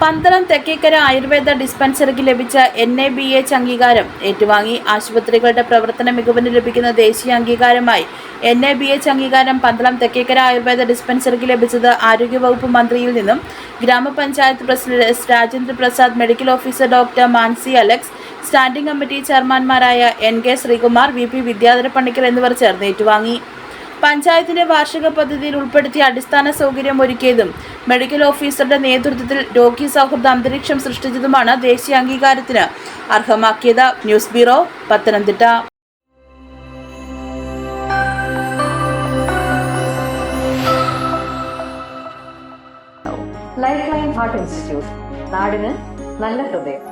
പന്തളം തെക്കേക്കര ആയുർവേദ ഡിസ്പെൻസറിക്ക് ലഭിച്ച N A B H അംഗീകാരം ഏറ്റുവാങ്ങി. ആശുപത്രികളുടെ പ്രവർത്തന മികവിന് ലഭിക്കുന്ന ദേശീയ അംഗീകാരമായി എൻ എ ബി എച്ച് അംഗീകാരം പന്തളം തെക്കേക്കര ആയുർവേദ ഡിസ്പെൻസറിക്ക് ലഭിച്ചത് ആരോഗ്യവകുപ്പ് മന്ത്രിയിൽ നിന്നും ഗ്രാമപഞ്ചായത്ത് president Rajendra Prasad medical officer doctor Mansi Alex standing committee ചെയർമാൻമാരായ N K Sreekumar V P Vidyadhara Panicker എന്നിവർ ചേർന്ന് ഏറ്റുവാങ്ങി. പഞ്ചായത്തിന്റെ വാർഷിക പദ്ധതിയിൽ ഉൾപ്പെടുത്തിയ അടിസ്ഥാന സൗകര്യം ഒരുക്കിയതും മെഡിക്കൽ ഓഫീസറുടെ നേതൃത്വത്തിൽ രോഗി സൗഹൃദ അന്തരീക്ഷം സൃഷ്ടിച്ചതുമാണ് ദേശീയ അംഗീകാരത്തിന്. അർഹമാക്കിയത് news bureau Pathanamthitta. Life line heart institute നാടിന് നല്ല ഹൃദയം.